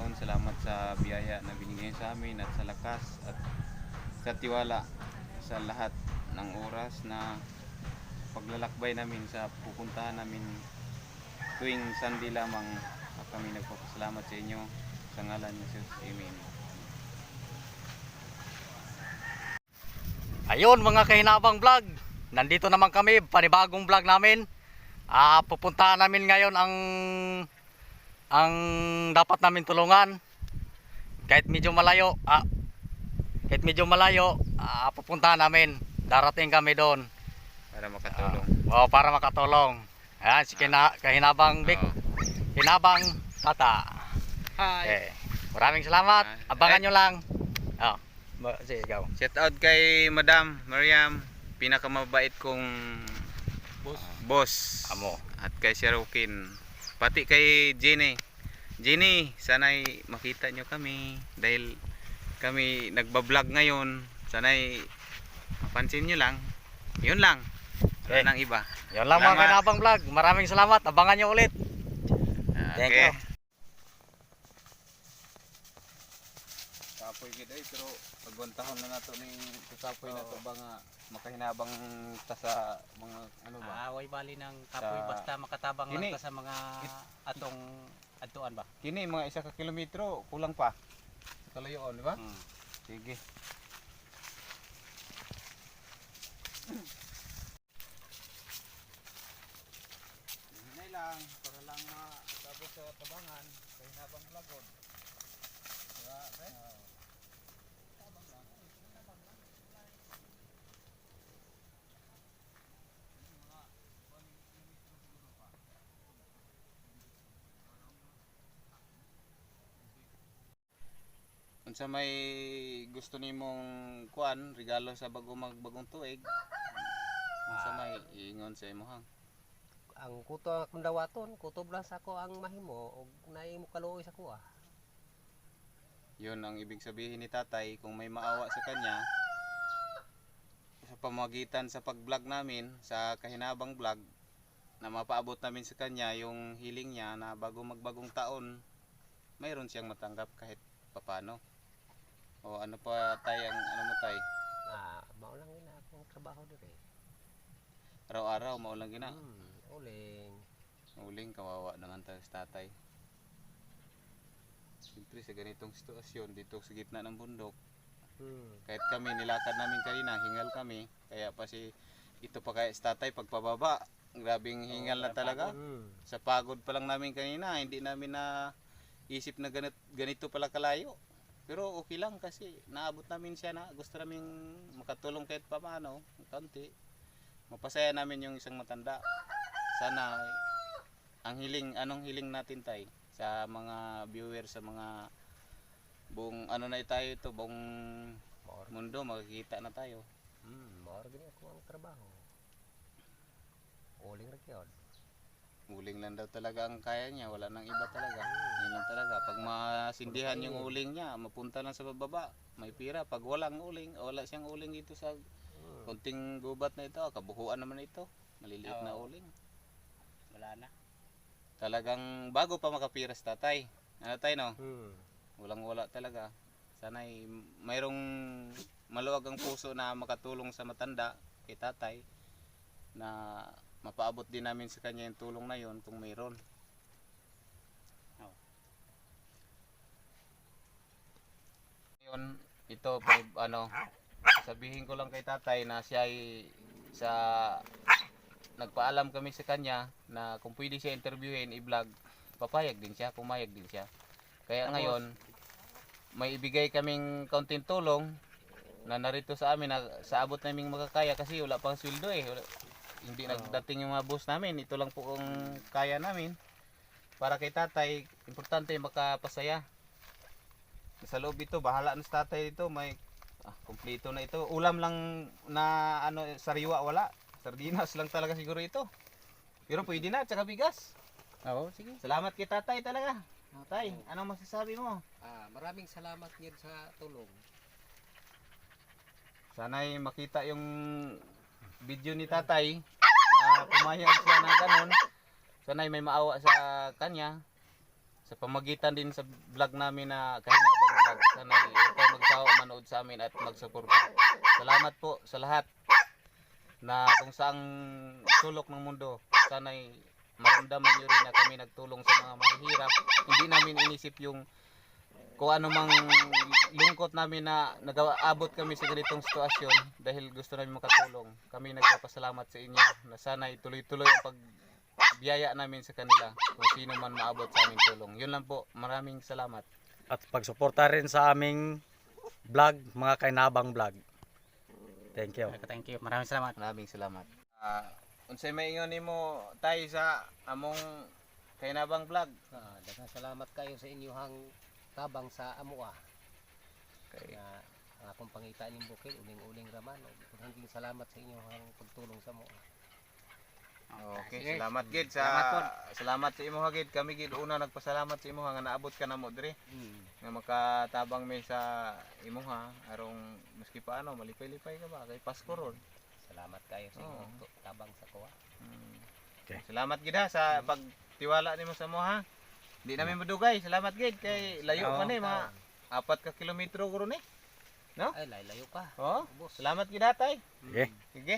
Panginoon. Salamat sa biyaya na binigay sa amin at sa lakas at sa tiwala sa lahat ng oras na paglalakbay namin sa pupuntahan namin tuwing Sunday lamang at kami nagpapasalamat sa inyo sa ngalan ni Jesus. Amen. Ayun mga kahinabang vlog. Nandito naman kami, panibagong vlog namin. Ah, pupuntahan namin ngayon ang ang dapat namin tulungan. Kahit medyo malayo, ah, kahit medyo malayo, ah, pupuntahan namin. Darating kami doon. Para makatulong. Oh, para makatulong. Ayan, si kina, kahinabang Big, hinabang tata. Hi! Eh, maraming salamat. Ah, Abangan nyo lang. Oh, sige, ikaw. Shout out kay Madam Mariam, pinakamabait kong Boss. boss. Amo. At kay Sir Rokin. Pati kay Jenny. Jenny, sana'y makita nyo kami dahil kami nagbablog ngayon. Sana'y mapansin nyo lang. Yun lang. Okay. Wala nang iba. Yun lang mga Salamat. kahinabang vlog. Maraming salamat. Abangan nyo ulit. Ah, Thank okay. you. Kapoy gid ay pero pagwantahon na nato ni kapoy na to ba nga makahinabang ta sa mga ano ba? Away bali ng kapoy Sa- basta makatabang Kini- lang ka sa mga atong adtuan ba? Kini mga isa ka kilometro kulang pa. Sa kalayoon, di ba? Hmm. Sige. Hinay lang para lang maabot sa tabangan kay habang lagod. Diba, pre? Tabang lang. Tabang lang. Mga kuwaning kilometro siguro pa. Unsa may gusto nimong kuan regalo sa bago magbagong tuig? Unsa may iingon sa imong ang kuto akong dawaton kutob lang sa ako ang mahimo ug naay mo kaluoy sa kuha Yun ang ibig sabihin ni tatay kung may maawa sa kanya sa pamagitan sa pag-vlog namin sa kahinabang vlog na mapaabot namin sa kanya yung hiling niya na bago magbagong taon mayroon siyang matanggap kahit papano. O ano pa tay ang ano mo tay? ah mao lang ina akong trabaho dire Araw-araw maulang gina. hmm, uling Uling kawawa naman tayo sa tatay. Siyempre sa ganitong sitwasyon dito sa gitna ng bundok hmm. kahit kami nilakad namin kanina hingal kami kaya pa si ito pa kaya sa tatay pagpababa grabing hingal na talaga Hmm. sa pagod pa lang namin kanina hindi namin na isip na ganit, ganito pala kalayo pero okay lang kasi naabot namin siya na gusto namin makatulong kahit pa paano konti. Mapasaya namin yung isang matanda. Sana ang hiling anong hiling natin tay? Sa mga viewers sa mga buong ano na tayo ito buong mundo makikita na tayo. Hmm, ra gini ako ang trabaho. Uling ra gyud uling lang daw talaga ang kaya niya wala nang iba talaga. Yun lang talaga pag masindihan yung uling niya mapunta lang sa bababa may pira. Pag walang uling wala siyang uling dito sa konting gubat na ito kabuhuan naman ito. Maliliit na uling. Wala na. talagang bago pa makapira sa tatay. Ano tayo no? Hmm. walang wala talaga. Sana'y mayroong maluwag ang puso na makatulong sa matanda kay tatay na mapaabot din namin sa kanya yung tulong na yon kung mayroon Oo. yun ito pag- ano sabihin ko lang kay tatay na siya ay sa nagpaalam kami sa kanya na kung pwede siya interviewin i-vlog papayag din siya pumayag din siya kaya Tapos, ngayon may ibigay kaming kaunting tulong na narito sa amin na sa abot naming makakaya kasi wala pang sweldo eh Wala- hindi nagdating yung mga boss namin. Ito lang po ang kaya namin. Para kay tatay importante makapasaya. Sa loob ito bahala na sa tatay dito. May ah, kumpleto na ito. Ulam lang na ano sariwa wala. Sardinas lang talaga siguro ito. Pero pwede na tsaka bigas. Oo, sige. salamat kay tatay talaga. Tay, anong masasabi mo? ah maraming salamat gyud sa tulong. Sana'y makita yung video ni tatay na pumayag siya na ganun. Sana'y may maawa sa kanya. sa pamagitan din sa vlog namin na kahinabang vlog. Sana huwag kayo magsawa manood sa amin at magsuporta. Salamat po sa lahat na kung saang sulok ng mundo. Sana'y maramdaman nyo rin na kami nagtulong sa mga mahihirap. Hindi namin inisip yung kung ano mang lungkot namin na nag-abot kami sa ganitong sitwasyon dahil gusto namin makatulong. Kami nagpapasalamat sa inyo na sana'y tuloy-tuloy ang pagbiyaya namin sa kanila kung sino man maabot sa aming tulong. Yun lang po. Maraming salamat. At pagsuporta rin sa aming vlog, mga kainabang vlog. Thank you. Thank you. Maraming salamat. Maraming salamat. Ah, unsay may ingon nimo tay sa among kainabang vlog? Ah, daghang salamat kayo sa inyong tabang sa amuha. Okay. Na ang akong pangita ning bukid uling-uling raman. Daghang salamat sa inyong pagtulong sa amuha. Okay, Sige. salamat gid sa Salamat po. salamat sa imo gid. Kami gid una nagpasalamat sa imo nga naabot ka namo diri Mm. nga makatabang mi sa imo ha arong maski paano malipay-lipay ka ba kay Pasko ron. Salamat kayo sa tu- tabang sa kuha. Hmm. Okay. Salamat gid ha sa pagtiwala nimo sa mo ha. Di namin madugay. Salamat gid kay layo man eh mga apat ka kilometro ko ron eh. No? Ay, laylayo ka. Oh, salamat gid ha tay. Okay. Sige.